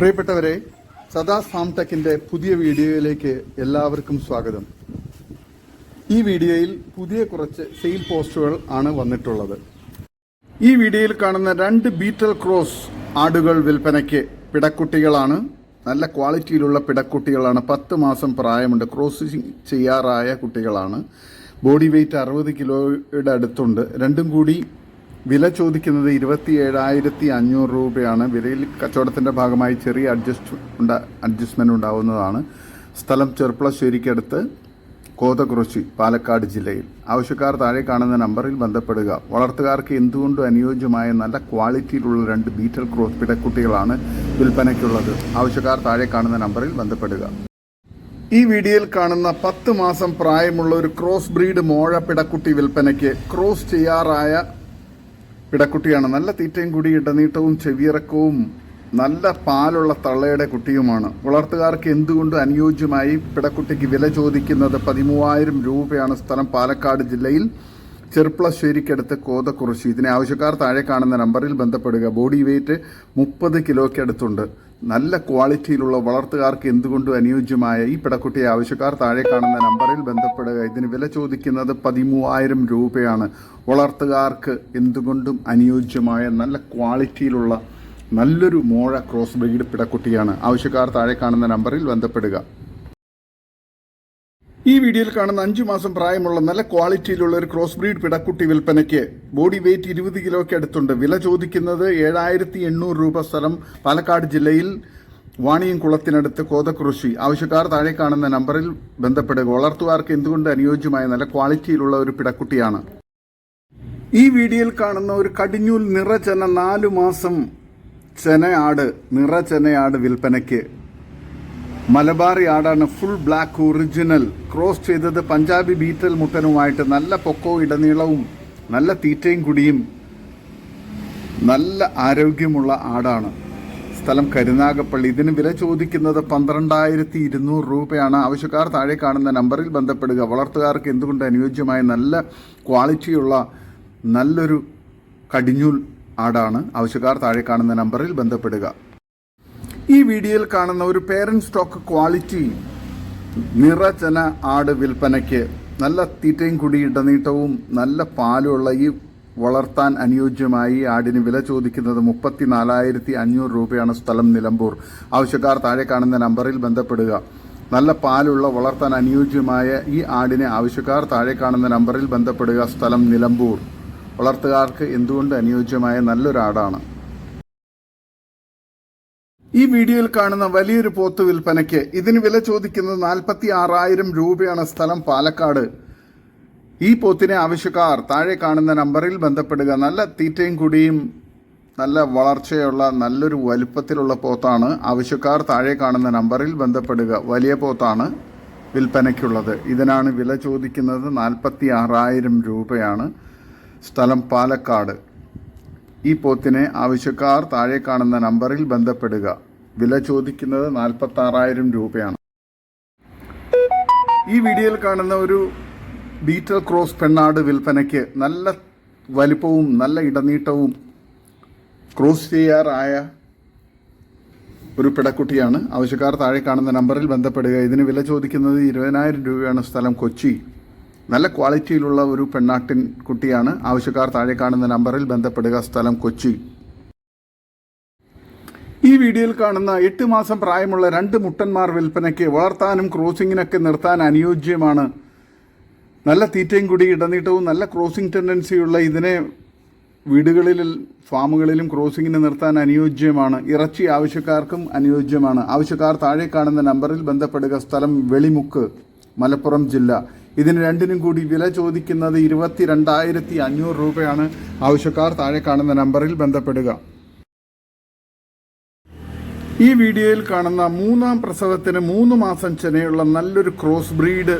പ്രിയപ്പെട്ടവരെ സദാ ഫാം ടെക്കിന്റെ പുതിയ വീഡിയോയിലേക്ക് എല്ലാവർക്കും സ്വാഗതം. ഈ വീഡിയോയിൽ പുതിയ കുറച്ച് സെയിൽ പോസ്റ്റുകൾ ആണ് വന്നിട്ടുള്ളത്. ഈ വീഡിയോയിൽ കാണുന്ന രണ്ട് ബീറ്റൽ ക്രോസ് ആടുകൾ വിൽപ്പനയ്ക്ക് പിടക്കുട്ടികളാണ്. നല്ല ക്വാളിറ്റിയിലുള്ള പിടക്കുട്ടികളാണ്. പത്ത് മാസം പ്രായമുണ്ട്. ക്രോസിങ് ചെയ്യാറായ കുട്ടികളാണ്. ബോഡി വെയ്റ്റ് അറുപത് കിലോയുടെ അടുത്തുണ്ട്. രണ്ടും കൂടി വില ചോദിക്കുന്നത് ഇരുപത്തി ഏഴായിരത്തി അഞ്ഞൂറ് രൂപയാണ്. വിലയിൽ കച്ചവടത്തിന്റെ ഭാഗമായി ചെറിയ അഡ്ജസ്റ്റ് ഉണ്ട അഡ്ജസ്റ്റ്മെന്റ് ഉണ്ടാവുന്നതാണ്. സ്ഥലം ചെറുപ്പളശ്ശേരിക്കടുത്ത് കോതകുറിച്ചി പാലക്കാട് ജില്ലയിൽ. ആവശ്യക്കാർ താഴെ കാണുന്ന നമ്പറിൽ ബന്ധപ്പെടുക. വളർത്തുകാർക്ക് എന്തുകൊണ്ടും അനുയോജ്യമായ നല്ല ക്വാളിറ്റിയിലുള്ള രണ്ട് ബീറ്റൽ ക്രോസ് പിടക്കുട്ടികളാണ് വിൽപ്പനയ്ക്കുള്ളത്. ആവശ്യക്കാർ താഴെ കാണുന്ന നമ്പറിൽ ബന്ധപ്പെടുക. ഈ വീഡിയോയിൽ കാണുന്ന പത്ത് മാസം പ്രായമുള്ള ഒരു ക്രോസ് ബ്രീഡ് മോഴ പിടക്കുട്ടി വിൽപ്പനയ്ക്ക് ക്രോസ് ചെയ്യാറായ പിടക്കുട്ടിയാണ്. നല്ല തീറ്റയും കൂടി ഇടനീട്ടവും ചെവിയിറക്കവും നല്ല പാലുള്ള തള്ളയുടെ കുട്ടിയുമാണ്. വളർത്തുകാർക്ക് എന്തുകൊണ്ടും അനുയോജ്യമായി പിടക്കുട്ടിക്ക് വില ചോദിക്കുന്നത് പതിമൂവായിരം രൂപയാണ് സ്ഥലം പാലക്കാട് ജില്ലയിൽ? ചെറുപ്പളശ്ശേരിക്കടുത്ത് കോതക്കുറിശി. ഇതിനെ ആവശ്യക്കാർ താഴെ കാണുന്ന നമ്പറിൽ ബന്ധപ്പെടുക. ബോഡി വെയിറ്റ് മുപ്പത് കിലോയ്ക്കടുത്തുണ്ട് നല്ല ക്വാളിറ്റിയിലുള്ള വളർത്തുകാർക്ക് എന്തുകൊണ്ടും അനുയോജ്യമായ ഈ പിടക്കുട്ടിയെ ആവശ്യക്കാർ താഴെ കാണുന്ന നമ്പറിൽ ബന്ധപ്പെടുക. ഇതിന് വില ചോദിക്കുന്നത് പതിമൂവായിരം രൂപയാണ്. വളർത്തുകാർക്ക് എന്തുകൊണ്ടും അനുയോജ്യമായ നല്ല ക്വാളിറ്റിയിലുള്ള നല്ലൊരു മോഴ ക്രോസ് ബ്രീഡ് പിടക്കുട്ടിയാണ്. ആവശ്യക്കാർ താഴെ കാണുന്ന നമ്പറിൽ ബന്ധപ്പെടുക. ഈ വീഡിയോയിൽ കാണുന്ന അഞ്ചു മാസം പ്രായമുള്ള നല്ല ക്വാളിറ്റിയിലുള്ള ഒരു ക്രോസ് ബ്രീഡ് പിടക്കുട്ടി വിൽപ്പനയ്ക്ക് ബോഡി വെയിറ്റ് ഇരുപത് കിലോയ്ക്ക് അടുത്തുണ്ട്. വില ചോദിക്കുന്നത് ഏഴായിരത്തി എണ്ണൂറ് രൂപ സ്ഥലം പാലക്കാട് ജില്ലയിൽ വാണിയം കുളത്തിനടുത്ത് കോതകൃഷി ആവശ്യക്കാർ താഴെ കാണുന്ന നമ്പറിൽ ബന്ധപ്പെടുക. വളർത്തുകാർക്ക് എന്തുകൊണ്ട് അനുയോജ്യമായ നല്ല ക്വാളിറ്റിയിലുള്ള ഒരു പിടക്കുട്ടിയാണ്? ഈ വീഡിയോയിൽ കാണുന്ന ഒരു കടിഞ്ഞൂൽ നിറച്ചെന്ന നാലു മാസം ചെനയാട് നിറ ചെനയാട് വിൽപ്പനയ്ക്ക്. മലബാറി ആടാണ് ഫുൾ ബ്ലാക്ക് ഒറിജിനൽ. ക്രോസ് ചെയ്തത് പഞ്ചാബി ബീറ്റൽ മുട്ടനുമായിട്ട് നല്ല പൊക്കോ ഇടനീളവും നല്ല തീറ്റയും കുടിയും നല്ല ആരോഗ്യമുള്ള ആടാണ്. സ്ഥലം കരുനാഗപ്പള്ളി. ഇതിന് വില ചോദിക്കുന്നത് പന്ത്രണ്ടായിരത്തി ഇരുന്നൂറ് രൂപയാണ്. ആവശ്യക്കാർ താഴെ കാണുന്ന നമ്പറിൽ ബന്ധപ്പെടുക. വളർത്തുകാർക്ക് എന്തുകൊണ്ട് അനുയോജ്യമായ നല്ല ക്വാളിറ്റിയുള്ള നല്ലൊരു കടിഞ്ഞൂൽ ആടാണ്. ആവശ്യക്കാർ താഴെ കാണുന്ന നമ്പറിൽ ബന്ധപ്പെടുക. ഈ വീഡിയോയിൽ കാണുന്ന ഒരു പേരന്റ് സ്റ്റോക്ക് ക്വാളിറ്റി നിറചന ആട് വിൽപ്പനയ്ക്ക് നല്ല തീറ്റയും കുടി ഇടനീട്ടവും നല്ല പാലുമുള്ള ഈ വളർത്താൻ അനുയോജ്യമായി ആടിന് വില ചോദിക്കുന്നത് മുപ്പത്തിനാലായിരത്തി അഞ്ഞൂറ് രൂപയാണ് സ്ഥലം നിലമ്പൂർ. ആവശ്യക്കാർ താഴെ കാണുന്ന നമ്പറിൽ ബന്ധപ്പെടുക. നല്ല പാലുള്ള വളർത്താൻ അനുയോജ്യമായ ഈ ആടിനെ ആവശ്യക്കാർ താഴെ കാണുന്ന നമ്പറിൽ ബന്ധപ്പെടുക. സ്ഥലം നിലമ്പൂർ. വളർത്തുകാർക്ക് എന്തുകൊണ്ട് അനുയോജ്യമായ നല്ലൊരു ആടാണ് ഈ വീഡിയോയിൽ കാണുന്ന വലിയൊരു പോത്ത് വിൽപ്പനയ്ക്ക് ഇതിന് വില ചോദിക്കുന്നത് നാൽപ്പത്തി ആറായിരം രൂപയാണ് സ്ഥലം പാലക്കാട്. ഈ പോത്തിനെ ആവശ്യക്കാർ താഴെ കാണുന്ന നമ്പറിൽ ബന്ധപ്പെടുക. നല്ല തീറ്റയും കുടിയും നല്ല വളർച്ചയുള്ള നല്ലൊരു വലുപ്പത്തിലുള്ള പോത്താണ് ആവശ്യക്കാർ താഴെ കാണുന്ന നമ്പറിൽ ബന്ധപ്പെടുക. വലിയ പോത്താണ് വിൽപ്പനയ്ക്കുള്ളത്. ഇതിനാണ് വില ചോദിക്കുന്നത് നാൽപ്പത്തി ആറായിരം രൂപയാണ്. സ്ഥലം പാലക്കാട്. ഈ പോത്തിനെ ആവശ്യക്കാർ താഴെ കാണുന്ന നമ്പറിൽ ബന്ധപ്പെടുക. വില ചോദിക്കുന്നത് നാൽപ്പത്തി ആറായിരം രൂപയാണ്. ഈ വീഡിയോയിൽ കാണുന്ന ഒരു ബീറ്റൽ ക്രോസ് പെണ്ണാട് വിൽപ്പനയ്ക്ക് നല്ല വലിപ്പവും നല്ല ഇടനീട്ടവും ക്രോസ് ചെയ്യാറായ ഒരു പിടക്കുട്ടിയാണ്. ആവശ്യക്കാർ താഴെ കാണുന്ന നമ്പറിൽ ബന്ധപ്പെടുക. ഇതിന് വില ചോദിക്കുന്നത് ഇരുപതിനായിരം രൂപയാണ് സ്ഥലം കൊച്ചി. നല്ല ക്വാളിറ്റിയിലുള്ള ഒരു പെണ്ണാട്ടിൻ കുട്ടിയാണ്. ആവശ്യക്കാർ താഴെ കാണുന്ന നമ്പറിൽ ബന്ധപ്പെടുക. സ്ഥലം കൊച്ചി. ഈ വീഡിയോയിൽ കാണുന്ന എട്ട് മാസം പ്രായമുള്ള രണ്ട് മുട്ടന്മാർ വിൽപ്പനയ്ക്ക് വളർത്താനും ക്രോസിങ്ങിനൊക്കെ നിർത്താൻ അനുയോജ്യമാണ്. നല്ല തീറ്റയും കൂടി ഇടനീട്ടവും നല്ല ക്രോസിംഗ് ടെൻഡൻസിയുള്ള ഇതിനെ വീടുകളിൽ ഫാമുകളിലും ക്രോസിങ്ങിന് നിർത്താൻ അനുയോജ്യമാണ്. ഇറച്ചി ആവശ്യക്കാർക്കും അനുയോജ്യമാണ്. ആവശ്യക്കാർ താഴെ കാണുന്ന നമ്പറിൽ ബന്ധപ്പെടുക. സ്ഥലം വെളിമുക്ക് മലപ്പുറം ജില്ല. ഇതിന് രണ്ടിനും കൂടി വില ചോദിക്കുന്നത് ഇരുപത്തി രണ്ടായിരത്തി അഞ്ഞൂറ് രൂപയാണ്. ആവശ്യക്കാർ താഴെ കാണുന്ന നമ്പറിൽ ബന്ധപ്പെടുക. ഈ വീഡിയോയിൽ കാണുന്ന മൂന്നാം പ്രസവത്തിന് മൂന്ന് മാസം ചെനയുള്ള നല്ലൊരു ക്രോസ് ബ്രീഡ്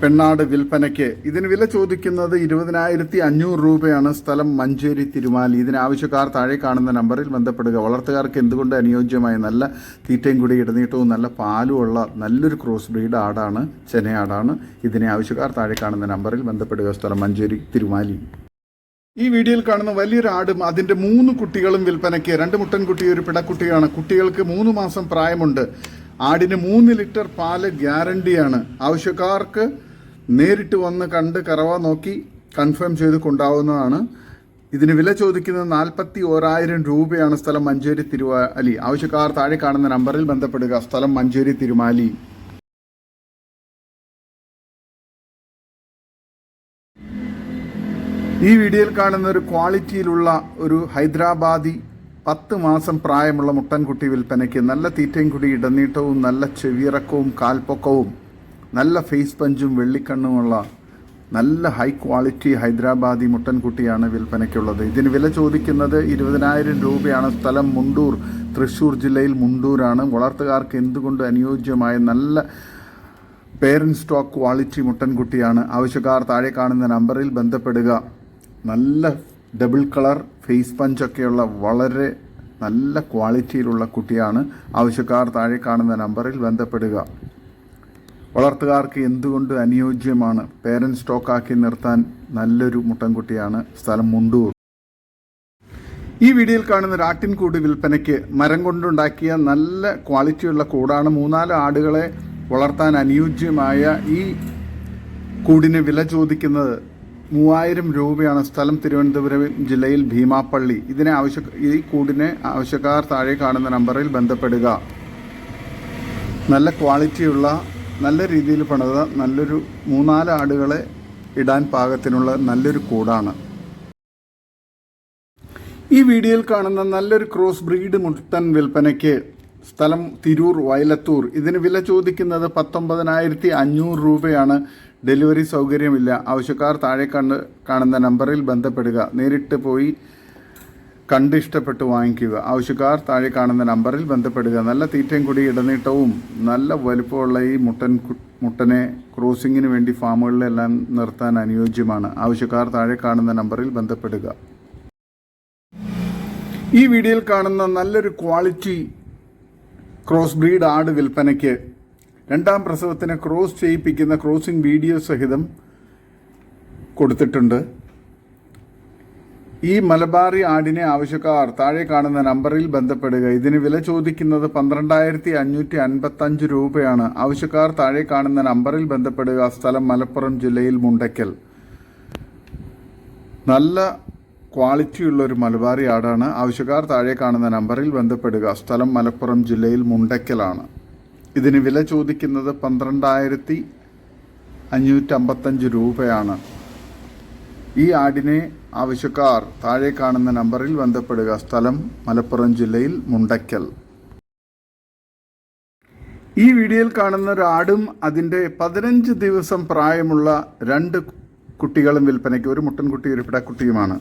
പെണ്ണാട് വിൽപ്പനയ്ക്ക്. ഇതിന് വില ചോദിക്കുന്നത് ഇരുപതിനായിരത്തി അഞ്ഞൂറ് രൂപയാണ്. സ്ഥലം മഞ്ചേരി തിരുമാലി. ഇതിനാവശ്യക്കാർ താഴെ കാണുന്ന നമ്പറിൽ ബന്ധപ്പെടുക. വളർത്തുകാർക്ക് എന്തുകൊണ്ട് അനുയോജ്യമായ നല്ല തീറ്റയും കൂടി ഇടനീട്ടവും നല്ല പാലും ഉള്ള നല്ലൊരു ക്രോസ് ബ്രീഡ് ആടാണ് ചെനയാടാണ് ഇതിനെ ആവശ്യക്കാർ താഴെ കാണുന്ന നമ്പറിൽ ബന്ധപ്പെടുക. സ്ഥലം മഞ്ചേരി തിരുമാലി. ഈ വീഡിയോയിൽ കാണുന്ന വലിയൊരു ആടും അതിന്റെ മൂന്ന് കുട്ടികളും വിൽപ്പനയ്ക്ക്. രണ്ട് മുട്ടൻകുട്ടി ഒരു പിടക്കുട്ടിയാണ്. കുട്ടികൾക്ക് മൂന്ന് മാസം പ്രായമുണ്ട്. ആടിന് മൂന്ന് ലിറ്റർ പാൽ ഗ്യാരണ്ടിയാണ്. ആവശ്യക്കാർക്ക് നേരിട്ട് വന്ന് കണ്ട് കറവ നോക്കി കൺഫേം ചെയ്ത് കൊണ്ടാവുന്നതാണ് ഇതിന് വില ചോദിക്കുന്നത് നാൽപ്പത്തി ഓരായിരം രൂപയാണ് സ്ഥലം മഞ്ചേരി തിരുവാലി. ആവശ്യക്കാർ താഴെ കാണുന്ന നമ്പറിൽ ബന്ധപ്പെടുക. സ്ഥലം മഞ്ചേരി തിരുമാലി. ഈ വീഡിയോയിൽ കാണുന്ന ഒരു ക്വാളിറ്റിയിലുള്ള ഒരു ഹൈദരാബാദി പത്ത് മാസം പ്രായമുള്ള മുട്ടൻകുട്ടി വിൽപ്പനയ്ക്ക് നല്ല തീറ്റയും കുടി ഇടനീട്ടവും നല്ല ചെവിയിറക്കവും കാൽപ്പൊക്കവും നല്ല ഫേസ് പഞ്ചും വെള്ളിക്കണ്ണുമുള്ള നല്ല ഹൈ ക്വാളിറ്റി ഹൈദരാബാദി മുട്ടൻകുട്ടിയാണ് വിൽപ്പനയ്ക്കുള്ളത്. ഇതിന് വില ചോദിക്കുന്നത് ഇരുപതിനായിരം രൂപയാണ്. സ്ഥലം മുണ്ടൂർ തൃശ്ശൂർ ജില്ലയിൽ മുണ്ടൂരാണ്. വളർത്തുകാർക്ക് എന്തുകൊണ്ട് അനുയോജ്യമായ നല്ല പേരന്റ് സ്റ്റോക്ക് ക്വാളിറ്റി മുട്ടൻകുട്ടിയാണ്? ആവശ്യക്കാർ താഴെ കാണുന്ന നമ്പറിൽ ബന്ധപ്പെടുക. നല്ല ഡബിൾ കളർ ഫേസ് പഞ്ചൊക്കെയുള്ള വളരെ നല്ല ക്വാളിറ്റിയിലുള്ള കുട്ടിയാണ്. ആവശ്യക്കാർ താഴെ കാണുന്ന നമ്പറിൽ ബന്ധപ്പെടുക. വളർത്തുകാർക്ക് എന്തുകൊണ്ട് അനുയോജ്യമാണ്? പേരൻസ് സ്റ്റോക്കാക്കി നിർത്താൻ നല്ലൊരു മുട്ടൻകുട്ടിയാണ് സ്ഥലം മുണ്ടൂർ. ഈ വീഡിയോയിൽ കാണുന്ന ഒരു ആട്ടിൻകൂട് വിൽപ്പനയ്ക്ക് മരം കൊണ്ടുണ്ടാക്കിയ നല്ല ക്വാളിറ്റിയുള്ള കൂടാണ്. മൂന്നാൽ ആടുകളെ വളർത്താൻ അനുയോജ്യമായ ഈ കൂടിന് വില ചോദിക്കുന്നത് മൂവായിരം രൂപയാണ് സ്ഥലം തിരുവനന്തപുരം ജില്ലയിൽ ഭീമാപ്പള്ളി. ഇതിനെ ആവശ്യ ഈ കൂടിനെ ആവശ്യക്കാർ താഴെ കാണുന്ന നമ്പറിൽ ബന്ധപ്പെടുക. നല്ല ക്വാളിറ്റിയുള്ള നല്ല രീതിയിൽ പണിത നല്ലൊരു മൂന്നാൽ ആടുകളെ ഇടാൻ പാകത്തിനുള്ള നല്ലൊരു കൂടാണ്. ഈ വീഡിയോയിൽ കാണുന്ന നല്ലൊരു ക്രോസ് ബ്രീഡ് മുട്ടൻ വിൽപ്പനയ്ക്ക് സ്ഥലം തിരൂർ വയലത്തൂർ. ഇതിന് വില ചോദിക്കുന്നത് പത്തൊമ്പതിനായിരത്തി അഞ്ഞൂറ് രൂപയാണ്. ഡെലിവറി സൗകര്യമില്ല. ആവശ്യക്കാർ താഴെ കണ്ട് കാണുന്ന നമ്പറിൽ ബന്ധപ്പെടുക. നേരിട്ട് പോയി കണ്ട് ഇഷ്ടപ്പെട്ട് വാങ്ങിക്കുക. ആവശ്യക്കാർ താഴെ കാണുന്ന നമ്പറിൽ ബന്ധപ്പെടുക. നല്ല തീറ്റയും കൂടി ഇടനീട്ടവും നല്ല വലുപ്പമുള്ള ഈ മുട്ടൻ മുട്ടനെ ക്രോസിങ്ങിന് വേണ്ടി ഫാമുകളിലെല്ലാം നിർത്താൻ അനുയോജ്യമാണ്. ആവശ്യക്കാർ താഴെ കാണുന്ന നമ്പറിൽ ബന്ധപ്പെടുക. ഈ വീഡിയോയിൽ കാണുന്ന നല്ലൊരു ക്വാളിറ്റി ക്രോസ് ബ്രീഡ് ആട് വിൽപ്പനയ്ക്ക് രണ്ടാം പ്രസവത്തിന് ക്രോസ് ചെയ്യിപ്പിക്കുന്ന ക്രോസിംഗ് വീഡിയോ സഹിതം കൊടുത്തിട്ടുണ്ട്. ഈ മലബാറി ആടിനെ ആവശ്യക്കാർ താഴെ കാണുന്ന നമ്പറിൽ ബന്ധപ്പെടുക. ഇതിന് വില ചോദിക്കുന്നത് പന്ത്രണ്ടായിരത്തി അഞ്ഞൂറ്റി അൻപത്തഞ്ച് രൂപയാണ്. ആവശ്യക്കാർ താഴെ കാണുന്ന നമ്പറിൽ ബന്ധപ്പെടുക. സ്ഥലം മലപ്പുറം ജില്ലയിൽ മുണ്ടയ്ക്കൽ നല്ല ക്വാളിറ്റിയുള്ള ഒരു മലബാറി ആടാണ്. ആവശ്യക്കാർ താഴെ കാണുന്ന നമ്പറിൽ ബന്ധപ്പെടുക. സ്ഥലം മലപ്പുറം ജില്ലയിൽ മുണ്ടയ്ക്കലാണ് ഇതിന് വില ചോദിക്കുന്നത് പന്ത്രണ്ടായിരത്തി അഞ്ഞൂറ്റമ്പത്തഞ്ച് രൂപയാണ്. ഈ ആടിനെ ആവശ്യക്കാർ താഴെ കാണുന്ന നമ്പറിൽ ബന്ധപ്പെടുക. സ്ഥലം മലപ്പുറം ജില്ലയിൽ മുണ്ടയ്ക്കൽ. ഈ വീഡിയോയിൽ കാണുന്ന ഒരു ആടും അതിന്റെ പതിനഞ്ച് ദിവസം പ്രായമുള്ള രണ്ട് കുട്ടികളും വിൽപ്പനയ്ക്ക്. ഒരു മുട്ടൻകുട്ടി ഒരു പിടക്കുട്ടിയുമാണ്.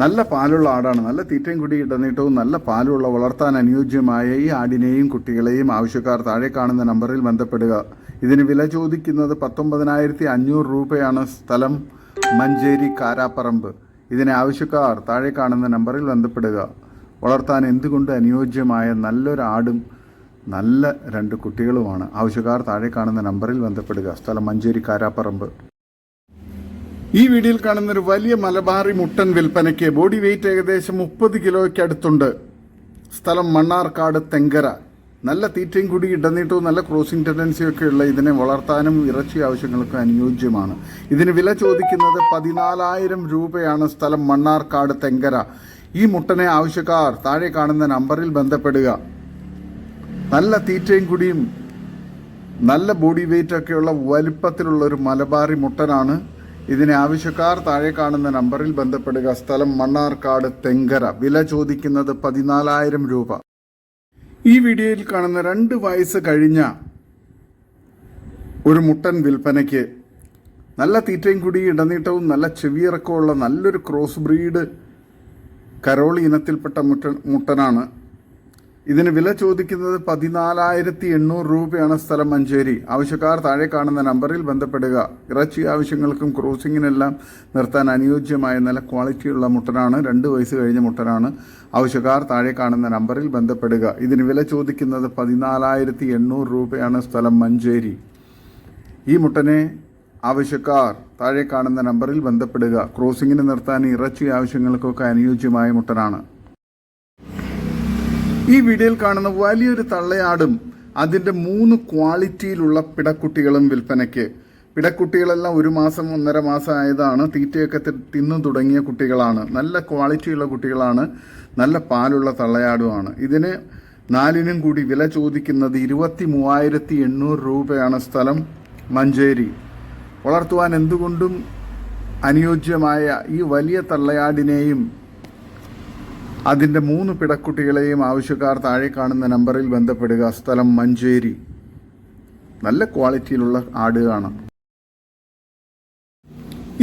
നല്ല പാലുള്ള ആടാണ്. നല്ല തീറ്റയും കുടി ഇടനീട്ടവും നല്ല പാലുള്ള വളർത്താൻ അനുയോജ്യമായ ഈ ആടിനെയും കുട്ടികളെയും ആവശ്യക്കാർ താഴെ കാണുന്ന നമ്പറിൽ ബന്ധപ്പെടുക. ഇതിന് വില ചോദിക്കുന്നത് പത്തൊമ്പതിനായിരത്തി അഞ്ഞൂറ് രൂപയാണ് സ്ഥലം മഞ്ചേരി കാരാപ്പറമ്പ്. ഇതിനെ ആവശ്യക്കാർ താഴെ കാണുന്ന നമ്പറിൽ ബന്ധപ്പെടുക. വളർത്താൻ എന്തുകൊണ്ട് അനുയോജ്യമായ നല്ലൊരാടും നല്ല രണ്ട് കുട്ടികളുമാണ്. ആവശ്യക്കാർ താഴെ കാണുന്ന നമ്പറിൽ ബന്ധപ്പെടുക. സ്ഥലം മഞ്ചേരി കാരാപ്പറമ്പ്. ഈ വീഡിയോയിൽ കാണുന്ന ഒരു വലിയ മലബാറി മുട്ടൻ വിൽപ്പനയ്ക്ക് ബോഡി വെയിറ്റ് ഏകദേശം മുപ്പത് കിലോയ്ക്ക് അടുത്തുണ്ട്. സ്ഥലം മണ്ണാർക്കാട് തെങ്കര. നല്ല തീറ്റയും കൂടി ഇടനീട്ടവും നല്ല ക്രോസിംഗ് ടെൻഡൻസിയും ഒക്കെ ഉള്ള ഇതിനെ വളർത്താനും ഇറച്ചി ആവശ്യങ്ങൾക്കും അനുയോജ്യമാണ്. ഇതിന് വില ചോദിക്കുന്നത് പതിനാലായിരം രൂപയാണ് സ്ഥലം മണ്ണാർക്കാട് തെങ്കര. ഈ മുട്ടനെ ആവശ്യക്കാർ താഴെ കാണുന്ന നമ്പറിൽ ബന്ധപ്പെടുക. നല്ല തീറ്റയും കുടിയും നല്ല ബോഡി വെയിറ്റ് ഒക്കെയുള്ള വലിപ്പത്തിലുള്ള ഒരു മലബാറി മുട്ടനാണ് ഇതിനെ ആവശ്യക്കാർ താഴെ കാണുന്ന നമ്പറിൽ ബന്ധപ്പെടുക. സ്ഥലം മണ്ണാർക്കാട് തെങ്കര. വില ചോദിക്കുന്നത് പതിനാലായിരം രൂപ. ഈ വീഡിയോയിൽ കാണുന്ന രണ്ട് വയസ്സ് കഴിഞ്ഞ ഒരു മുട്ടൻ വിൽപ്പനയ്ക്ക് നല്ല തീറ്റയും കുടി ഇടനീട്ടവും നല്ല ചെവിയിറക്കമുള്ള നല്ലൊരു ക്രോസ് ബ്രീഡ് കരോളി ഇനത്തിൽപ്പെട്ട മുട്ടൻ മുട്ടനാണ് ഇതിന് വില ചോദിക്കുന്നത് പതിനാലായിരത്തി എണ്ണൂറ് രൂപയാണ് സ്ഥലം മഞ്ചേരി. ആവശ്യക്കാർ താഴെ കാണുന്ന നമ്പറിൽ ബന്ധപ്പെടുക. ഇറച്ചി ആവശ്യങ്ങൾക്കും ക്രോസിങ്ങിനെല്ലാം നിർത്താൻ അനുയോജ്യമായ നല്ല ക്വാളിറ്റിയുള്ള മുട്ടനാണ് രണ്ട് വയസ്സ് കഴിഞ്ഞ മുട്ടനാണ്. ആവശ്യക്കാർ താഴെ കാണുന്ന നമ്പറിൽ ബന്ധപ്പെടുക. ഇതിന് വില ചോദിക്കുന്നത് പതിനാലായിരത്തി എണ്ണൂറ് രൂപയാണ് സ്ഥലം മഞ്ചേരി. ഈ മുട്ടനെ ആവശ്യക്കാർ താഴെ കാണുന്ന നമ്പറിൽ ബന്ധപ്പെടുക. ക്രോസിങ്ങിന് നിർത്താൻ ഇറച്ചി ആവശ്യങ്ങൾക്കൊക്കെ അനുയോജ്യമായ മുട്ടനാണ്. ഈ വീഡിയോയിൽ കാണുന്ന വലിയൊരു തള്ളയാടും അതിന്റെ മൂന്ന് ക്വാളിറ്റിയിലുള്ള പിടക്കുട്ടികളും വിൽപ്പനയ്ക്ക്. പിടക്കുട്ടികളെല്ലാം ഒരു മാസം ഒന്നര മാസം ആയതാണ്. തീറ്റയൊക്കെ തിന്നു തുടങ്ങിയ കുട്ടികളാണ്. നല്ല ക്വാളിറ്റിയുള്ള കുട്ടികളാണ്. നല്ല പാലുള്ള തള്ളയാടുമാണ്. ഇതിന് നാലിനും കൂടി വില ചോദിക്കുന്നത് ഇരുപത്തി മൂവായിരത്തി എണ്ണൂറ് രൂപയാണ് സ്ഥലം മഞ്ചേരി. വളർത്തുവാൻ എന്തുകൊണ്ടും അനുയോജ്യമായ ഈ വലിയ തള്ളയാടിനെയും അതിന്റെ മൂന്ന് പിടക്കുട്ടികളെയും ആവശ്യക്കാർ താഴെ കാണുന്ന നമ്പറിൽ ബന്ധപ്പെടുക. സ്ഥലം മഞ്ചേരി. നല്ല ക്വാളിറ്റിയിലുള്ള ആടുകളാണ്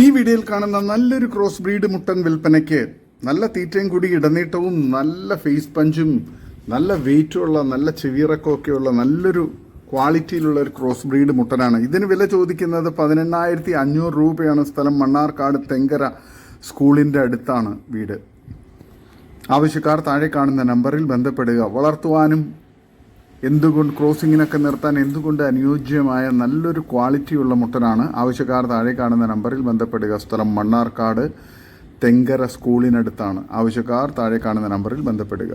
ഈ വീഡിയോയിൽ കാണുന്ന നല്ലൊരു ക്രോസ് ബ്രീഡ് മുട്ടൻ വിൽപ്പനയ്ക്ക് നല്ല തീറ്റയും കൂടി ഇടനീട്ടവും നല്ല ഫേസ് പഞ്ചും നല്ല വെയിറ്റുള്ള നല്ല ചെവിയിറക്കമൊക്കെയുള്ള നല്ലൊരു ക്വാളിറ്റിയിലുള്ള ഒരു ക്രോസ് ബ്രീഡ് മുട്ടനാണ്. ഇതിന് വില ചോദിക്കുന്നത് പതിനെണ്ണായിരത്തി അഞ്ഞൂറ് രൂപയാണ്. സ്ഥലം മണ്ണാർക്കാട് തെങ്കര സ്കൂളിന്റെ അടുത്താണ് വീട്. ആവശ്യക്കാർ താഴെ കാണുന്ന നമ്പറിൽ ബന്ധപ്പെടുക. വളർത്തുവാനും എന്തുകൊണ്ട് ക്രോസിങ്ങിനൊക്കെ നിർത്താൻ എന്തുകൊണ്ട് അനുയോജ്യമായ നല്ലൊരു ക്വാളിറ്റിയുള്ള മുട്ടനാണ് ആവശ്യക്കാർ താഴെ കാണുന്ന നമ്പറിൽ ബന്ധപ്പെടുക. സ്ഥലം മണ്ണാർക്കാട് തെങ്കര സ്കൂളിനടുത്താണ്. ആവശ്യക്കാർ താഴെ കാണുന്ന നമ്പറിൽ ബന്ധപ്പെടുക.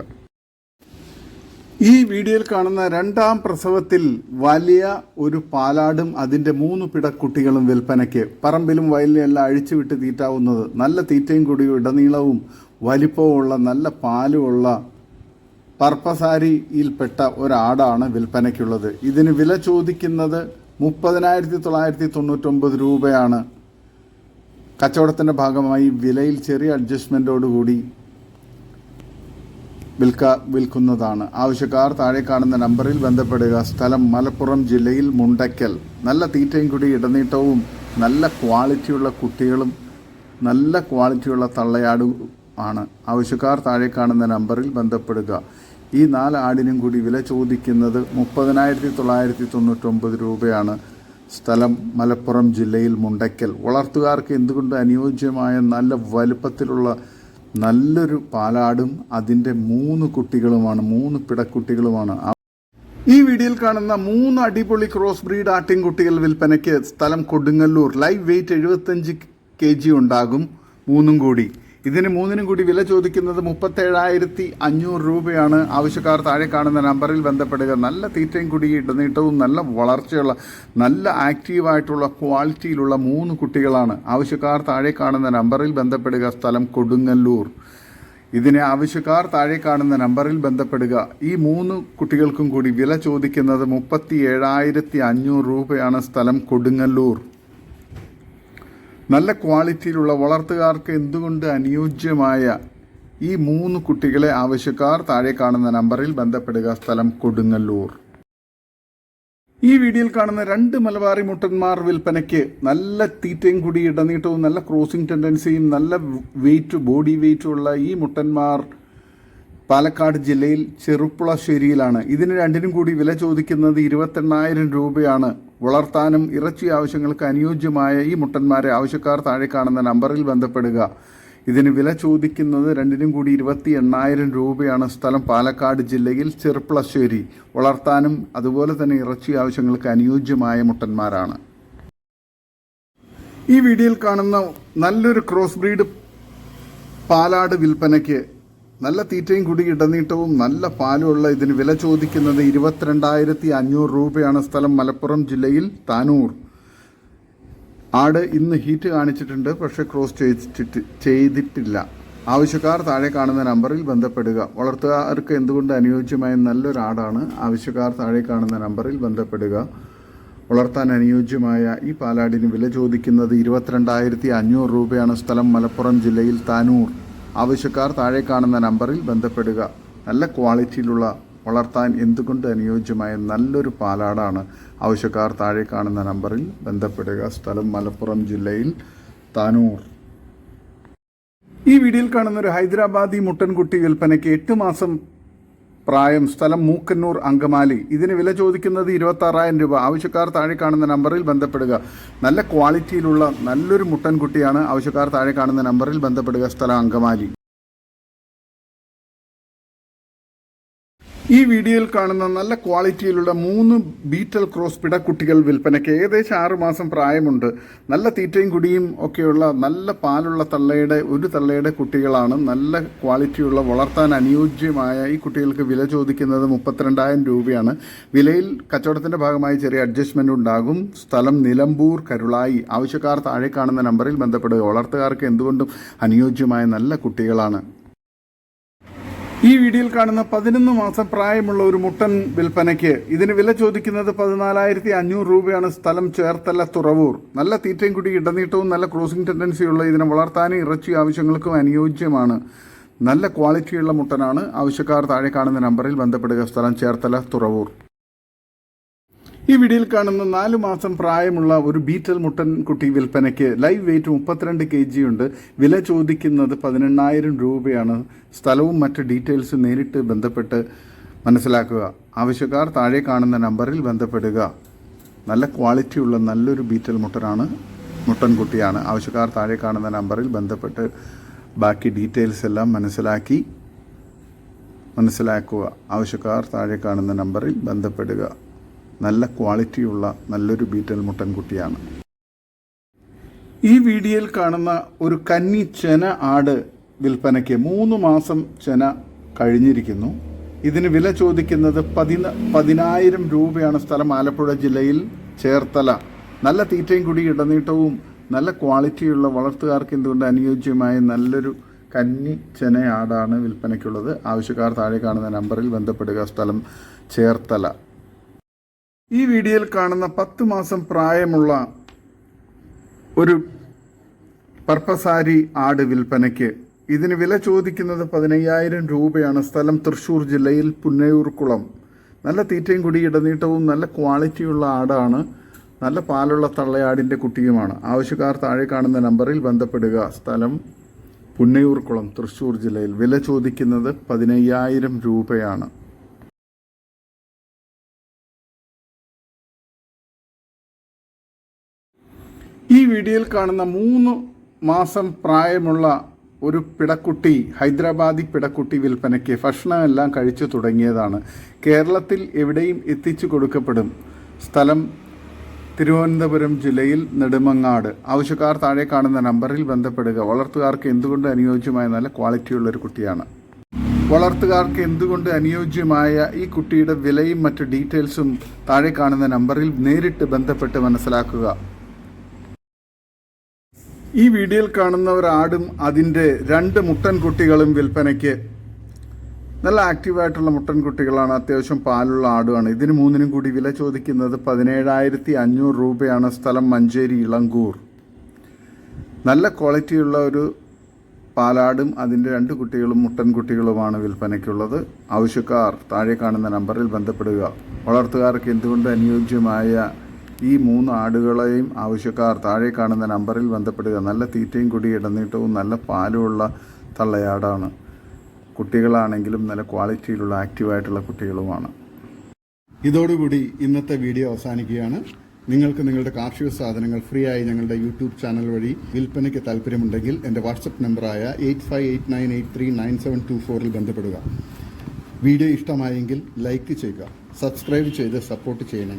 ഈ വീഡിയോയിൽ കാണുന്ന രണ്ടാം പ്രസവത്തിൽ വലിയ ഒരു പാലാടും അതിന്റെ മൂന്ന് പിടക്കുട്ടികളും വിൽപ്പനയ്ക്ക്. പറമ്പിലും വയലിലും എല്ലാം അഴിച്ചുവിട്ട് തീറ്റാവുന്നത് നല്ല തീറ്റയും കൂടിയും ഇടനീളവും വലിപ്പവുമുള്ള നല്ല പാലുമുള്ള പർപ്പസാരിയിൽപ്പെട്ട ഒരാടാണ് വിൽപ്പനയ്ക്കുള്ളത്. ഇതിന് വില ചോദിക്കുന്നത് മുപ്പതിനായിരത്തി തൊള്ളായിരത്തി തൊണ്ണൂറ്റൊമ്പത് രൂപയാണ്. കച്ചവടത്തിന്റെ ഭാഗമായി വിലയിൽ ചെറിയ അഡ്ജസ്റ്റ്മെന്റോടുകൂടി വിൽക്ക വിൽക്കുന്നതാണ്. ആവശ്യക്കാർ താഴെ കാണുന്ന നമ്പറിൽ ബന്ധപ്പെടുക. സ്ഥലം മലപ്പുറം ജില്ലയിൽ മുണ്ടയ്ക്കൽ. നല്ല തീറ്റയും കൂടി ഇടനീട്ടവും നല്ല ക്വാളിറ്റിയുള്ള കുട്ടികളും നല്ല ക്വാളിറ്റിയുള്ള തള്ളയാടും ആണ്. ആവശ്യക്കാർ താഴെ കാണുന്ന നമ്പറിൽ ബന്ധപ്പെടുക. ഈ നാല് ആടിനും കൂടി വില ചോദിക്കുന്നത് മുപ്പതിനായിരത്തി തൊള്ളായിരത്തി തൊണ്ണൂറ്റൊമ്പത് രൂപയാണ്. സ്ഥലം മലപ്പുറം ജില്ലയിൽ മുണ്ടയ്ക്കൽ. വളർത്തുകാർക്ക് എന്തുകൊണ്ട് അനുയോജ്യമായ നല്ല വലുപ്പത്തിലുള്ള നല്ലൊരു പാലാടും അതിന്റെ മൂന്ന് കുട്ടികളുമാണ് മൂന്ന് പിടക്കുട്ടികളുമാണ്. ഈ വീഡിയോയിൽ കാണുന്ന മൂന്ന് അടിപൊളി ക്രോസ് ബ്രീഡ് ആട്ടിൻകുട്ടികൾ വിൽപ്പനയ്ക്ക് സ്ഥലം കൊടുങ്ങല്ലൂർ. ലൈവ് വെയിറ്റ് എഴുപത്തഞ്ച് കെ ജി ഉണ്ടാകും. മൂന്നും കൂടി. ഇതിന് മൂന്നിനും കൂടി വില ചോദിക്കുന്നത് മുപ്പത്തേഴായിരത്തി അഞ്ഞൂറ് രൂപയാണ്. ആവശ്യക്കാർ താഴെ കാണുന്ന നമ്പറിൽ ബന്ധപ്പെടുക. നല്ല തീറ്റയും കുടി ഇടനീട്ടവും നല്ല വളർച്ചയുള്ള നല്ല ആക്റ്റീവായിട്ടുള്ള ക്വാളിറ്റിയിലുള്ള മൂന്ന് കുട്ടികളാണ്. ആവശ്യക്കാർ താഴെ കാണുന്ന നമ്പറിൽ ബന്ധപ്പെടുക. സ്ഥലം കൊടുങ്ങല്ലൂർ. ഇതിനെ ആവശ്യക്കാർ താഴെ കാണുന്ന നമ്പറിൽ ബന്ധപ്പെടുക. ഈ മൂന്ന് കുട്ടികൾക്കും കൂടി വില ചോദിക്കുന്നത് മുപ്പത്തി ഏഴായിരത്തി അഞ്ഞൂറ് രൂപയാണ്. സ്ഥലം കൊടുങ്ങല്ലൂർ. നല്ല ക്വാളിറ്റിയിലുള്ള വളർത്തുകാർക്ക് എന്തുകൊണ്ട് അനുയോജ്യമായ ഈ മൂന്ന് കുട്ടികളെ ആവശ്യക്കാർ താഴെ കാണുന്ന നമ്പറിൽ ബന്ധപ്പെടുക സ്ഥലം കൊടുങ്ങല്ലൂർ. ഈ വീഡിയോയിൽ കാണുന്ന രണ്ട് മലബാറി മുട്ടന്മാർ വിൽപ്പനയ്ക്ക് നല്ല തീറ്റയും കൂടി ഇടനീട്ടവും നല്ല ക്രോസിംഗ് ടെൻഡൻസിയും നല്ല വെയിറ്റ് ബോഡി വെയിറ്റും ഉള്ള ഈ മുട്ടന്മാർ പാലക്കാട് ജില്ലയിൽ ചെറുപ്പുളശ്ശേരിയിലാണ്. ഇതിന് രണ്ടിനും കൂടി വില ചോദിക്കുന്നത് ഇരുപത്തെണ്ണായിരം രൂപയാണ്. വളർത്താനും ഇറച്ചി ആവശ്യങ്ങൾക്ക് അനുയോജ്യമായ ഈ മുട്ടന്മാരെ ആവശ്യക്കാർ താഴെ കാണുന്ന നമ്പറിൽ ബന്ധപ്പെടുക. ഇതിന് വില ചോദിക്കുന്നത് രണ്ടിനും കൂടി ഇരുപത്തി എണ്ണായിരം രൂപയാണ് സ്ഥലം പാലക്കാട് ജില്ലയിൽ ചെറുപ്പളശ്ശേരി. വളർത്താനും അതുപോലെ തന്നെ ഇറച്ചി ആവശ്യങ്ങൾക്ക് അനുയോജ്യമായ മുട്ടന്മാരാണ്. ഈ വീഡിയോയിൽ കാണുന്ന നല്ലൊരു ക്രോസ് ബ്രീഡ് പാലാട് വിൽപ്പനയ്ക്ക് നല്ല തീറ്റയും കൂടി ഇടനീട്ടവും നല്ല പാലുമുള്ള ഇതിന് വില ചോദിക്കുന്നത് ഇരുപത്തിരണ്ടായിരത്തി അഞ്ഞൂറ് രൂപയാണ് സ്ഥലം മലപ്പുറം ജില്ലയിൽ താനൂർ. ആട് ഇന്ന് ഹീറ്റ് കാണിച്ചിട്ടുണ്ട് പക്ഷെ ക്രോസ് ചെയ്തിട്ട് ചെയ്തിട്ടില്ല. ആവശ്യക്കാർ താഴെ കാണുന്ന നമ്പറിൽ ബന്ധപ്പെടുക. വളർത്തുകാർക്ക് എന്തുകൊണ്ട് അനുയോജ്യമായ നല്ലൊരു ആടാണ്? ആവശ്യക്കാർ താഴെ കാണുന്ന നമ്പറിൽ ബന്ധപ്പെടുക. വളർത്താൻ അനുയോജ്യമായ ഈ പാലാടിന് വില ചോദിക്കുന്നത് ഇരുപത്തിരണ്ടായിരത്തി അഞ്ഞൂറ് രൂപയാണ് സ്ഥലം മലപ്പുറം ജില്ലയിൽ താനൂർ. ആവശ്യക്കാർ താഴെ കാണുന്ന നമ്പറിൽ ബന്ധപ്പെടുക. നല്ല ക്വാളിറ്റിയിലുള്ള വളർത്താൻ എന്തുകൊണ്ട് അനുയോജ്യമായ നല്ലൊരു പാലാടാണ്? ആവശ്യക്കാർ താഴെ കാണുന്ന നമ്പറിൽ ബന്ധപ്പെടുക. സ്ഥലം മലപ്പുറം ജില്ലയിൽ താനൂർ. ഈ വീഡിയോയിൽ കാണുന്ന ഒരു ഹൈദരാബാദി മുട്ടൻകുട്ടി വിൽപ്പനയ്ക്ക് എട്ട് മാസം പ്രായം സ്ഥലം മൂക്കന്നൂർ അങ്കമാലി. ഇതിന് വില ചോദിക്കുന്നത് ഇരുപത്തി ആറായിരം രൂപ. ആവശ്യക്കാർ താഴെ കാണുന്ന നമ്പറിൽ ബന്ധപ്പെടുക. നല്ല ക്വാളിറ്റിയിലുള്ള നല്ലൊരു മുട്ടൻകുട്ടിയാണ് ആവശ്യക്കാർ താഴെ കാണുന്ന നമ്പറിൽ ബന്ധപ്പെടുക. സ്ഥലം അങ്കമാലി. ഈ വീഡിയോയിൽ കാണുന്ന നല്ല ക്വാളിറ്റിയിലുള്ള മൂന്ന് ബീറ്റൽ ക്രോസ് പിടക്കുട്ടികൾ വിൽപ്പനയ്ക്ക് ഏകദേശം ആറുമാസം പ്രായമുണ്ട്. നല്ല തീറ്റയും കുടിയും ഒക്കെയുള്ള നല്ല പാലുള്ള തള്ളയുടെ ഒരു തള്ളയുടെ കുട്ടികളാണ് നല്ല ക്വാളിറ്റിയുള്ള വളർത്താൻ അനുയോജ്യമായ ഈ കുട്ടികൾക്ക് വില ചോദിക്കുന്നത് മുപ്പത്തിരണ്ടായിരം രൂപയാണ്. വിലയിൽ കച്ചവടത്തിന്റെ ഭാഗമായി ചെറിയ അഡ്ജസ്റ്റ്മെന്റ് ഉണ്ടാകും. സ്ഥലം നിലമ്പൂർ കരുളായി. ആവശ്യക്കാർ താഴെ കാണുന്ന നമ്പറിൽ ബന്ധപ്പെടുക. വളർത്തുകാർക്ക് എന്തുകൊണ്ടും അനുയോജ്യമായ നല്ല കുട്ടികളാണ്. ഈ വീഡിയോയിൽ കാണുന്ന പതിനൊന്ന് മാസം പ്രായമുള്ള ഒരു മുട്ടൻ വിൽപ്പനയ്ക്ക് ഇതിന് വില ചോദിക്കുന്നത് പതിനാലായിരത്തി അഞ്ഞൂറ് രൂപയാണ്. സ്ഥലം ചേർത്തല തുറവൂർ. നല്ല തീറ്റയും കുടി ഇടനീട്ടവും നല്ല ക്രോസിംഗ് ടെൻഡൻസിയുള്ള ഇതിനെ വളർത്താനും ഇറച്ചി ആവശ്യങ്ങൾക്കും അനുയോജ്യമാണ്. നല്ല ക്വാളിറ്റിയുള്ള മുട്ടനാണ്. ആവശ്യക്കാർ താഴെ കാണുന്ന നമ്പറിൽ ബന്ധപ്പെടുക. സ്ഥലം ചേർത്തല തുറവൂർ. ഈ വീഡിയോയിൽ കാണുന്ന നാല് മാസം പ്രായമുള്ള ഒരു ബീറ്റൽ മുട്ടൻ കുട്ടി വിൽപ്പനയ്ക്ക് ലൈവ് വെയിറ്റ് മുപ്പത്തിരണ്ട് കെ ജി ഉണ്ട്. വില ചോദിക്കുന്നത് പതിനെണ്ണായിരം രൂപയാണ്. സ്ഥലവും മറ്റ് ഡീറ്റെയിൽസും നേരിട്ട് ബന്ധപ്പെട്ട് മനസ്സിലാക്കുക. ആവശ്യക്കാർ താഴെ കാണുന്ന നമ്പറിൽ ബന്ധപ്പെടുക. നല്ല ക്വാളിറ്റിയുള്ള നല്ലൊരു ബീറ്റൽ മുട്ടനാണ് മുട്ടൻകുട്ടിയാണ് ആവശ്യക്കാർ താഴെ കാണുന്ന നമ്പറിൽ ബന്ധപ്പെട്ട് ബാക്കി ഡീറ്റെയിൽസ് എല്ലാം മനസ്സിലാക്കി മനസ്സിലാക്കുക. ആവശ്യക്കാർ താഴെ കാണുന്ന നമ്പറിൽ ബന്ധപ്പെടുക. നല്ല ക്വാളിറ്റിയുള്ള നല്ലൊരു ബീറ്റൽ മുട്ടൻകുട്ടിയാണ് ഈ വീഡിയോയിൽ കാണുന്ന ഒരു കന്നി ചെന ആട് വിൽപ്പനയ്ക്ക് മൂന്ന് മാസം ചെന കഴിഞ്ഞിരിക്കുന്നു. ഇതിന് വില ചോദിക്കുന്നത് പതിന പതിനായിരം രൂപയാണ് സ്ഥലം ആലപ്പുഴ ജില്ലയിൽ ചേർത്തല. നല്ല തീറ്റയും കൂടി ഇടനീട്ടവും നല്ല ക്വാളിറ്റിയുള്ള വളർത്തുകാർക്ക് എന്തുകൊണ്ട് അനുയോജ്യമായ നല്ലൊരു കന്നി ആടാണ് വിൽപ്പനയ്ക്കുള്ളത്. ആവശ്യക്കാർ താഴെ കാണുന്ന നമ്പറിൽ ബന്ധപ്പെടുക. സ്ഥലം ചേർത്തല. ഈ വീഡിയോയിൽ കാണുന്ന പത്ത് മാസം പ്രായമുള്ള ഒരു പർപ്പസാരി ആട് വിൽപ്പനയ്ക്ക് ഇതിന് വില ചോദിക്കുന്നത് പതിനയ്യായിരം രൂപയാണ്. സ്ഥലം തൃശ്ശൂർ ജില്ലയിൽ പുന്നയൂർക്കുളം നല്ല തീറ്റയും കുടി ഇടനീട്ടവും നല്ല ക്വാളിറ്റിയുള്ള ആടാണ്. നല്ല പാലുള്ള തള്ളയാടിന്റെ കുട്ടിയുമാണ്. ആവശ്യക്കാർ താഴെ കാണുന്ന നമ്പറിൽ ബന്ധപ്പെടുക. സ്ഥലം പുന്നയൂർക്കുളം തൃശ്ശൂർ ജില്ലയിൽ. വില ചോദിക്കുന്നത് പതിനയ്യായിരം രൂപയാണ്. ഈ വീഡിയോയിൽ കാണുന്ന മൂന്ന് മാസം പ്രായമുള്ള ഒരു പിടക്കുട്ടി ഹൈദരാബാദി പിടക്കുട്ടി വിൽപ്പനയ്ക്ക് ഭക്ഷണമെല്ലാം കഴിച്ചു തുടങ്ങിയതാണ്. കേരളത്തിൽ എവിടെയും എത്തിച്ചു കൊടുക്കപ്പെടും. സ്ഥലം തിരുവനന്തപുരം ജില്ലയിൽ നെടുമങ്ങാട്. ആവശ്യക്കാർ താഴെ കാണുന്ന നമ്പറിൽ ബന്ധപ്പെടുക. വളർത്തുകാർക്ക് എന്തുകൊണ്ട് അനുയോജ്യമായ നല്ല ക്വാളിറ്റിയുള്ള ഒരു കുട്ടിയാണ്? വളർത്തുകാർക്ക് എന്തുകൊണ്ട് അനുയോജ്യമായ ഈ കുട്ടിയുടെ വിലയും മറ്റ് ഡീറ്റെയിൽസും താഴെ കാണുന്ന നമ്പറിൽ നേരിട്ട് ബന്ധപ്പെട്ട് മനസ്സിലാക്കുക. ഈ വീഡിയോയിൽ കാണുന്ന ആടും അതിന്റെ രണ്ട് മുട്ടൻ കുട്ടികളും വിൽപ്പനയ്ക്ക്. നല്ല ആക്റ്റീവായിട്ടുള്ള മുട്ടൻ കുട്ടികളാണ് അത്യാവശ്യം പാലുള്ള ആടുമാണ്. ഇതിന് മൂന്നിനും കൂടി വില ചോദിക്കുന്നത് പതിനേഴായിരത്തി അഞ്ഞൂറ് രൂപയാണ്. സ്ഥലം മഞ്ചേരി ഇളങ്കൂർ നല്ല ക്വാളിറ്റിയുള്ള ഒരു പാലാടും അതിന്റെ രണ്ട് കുട്ടികളും മുട്ടൻ കുട്ടികളുമാണ് വിൽപ്പനയ്ക്കുള്ളത്. ആവശ്യക്കാർ താഴെ കാണുന്ന നമ്പറിൽ ബന്ധപ്പെടുക. വളർത്തുകാർക്ക് എന്തുകൊണ്ട് അനുയോജ്യമായ ഈ മൂന്ന് ആടുകളെയും ആവശ്യക്കാർ താഴെ കാണുന്ന നമ്പറിൽ ബന്ധപ്പെടുക. നല്ല തീറ്റയും കുടി ഇടനീട്ടവും നല്ല പാലുമുള്ള തള്ളയാടാണ്. കുട്ടികളാണെങ്കിലും നല്ല ക്വാളിറ്റിയിലുള്ള ആക്റ്റീവായിട്ടുള്ള കുട്ടികളുമാണ്. ഇതോടുകൂടി ഇന്നത്തെ വീഡിയോ അവസാനിക്കുകയാണ്. നിങ്ങൾക്ക് നിങ്ങളുടെ കാർഷിക സാധനങ്ങൾ ഫ്രീ ആയി ഞങ്ങളുടെ യൂട്യൂബ് ചാനൽ വഴി വിൽപ്പനയ്ക്ക് താല്പര്യമുണ്ടെങ്കിൽ എന്റെ വാട്സപ്പ് നമ്പറായ eight five eight nine eight three nine seven two ഫോറിൽ ബന്ധപ്പെടുക. വീഡിയോ ഇഷ്ടമായെങ്കിൽ ലൈക്ക് ചെയ്യുക സബ്സ്ക്രൈബ് ചെയ്ത് സപ്പോർട്ട് ചെയ്യണേ.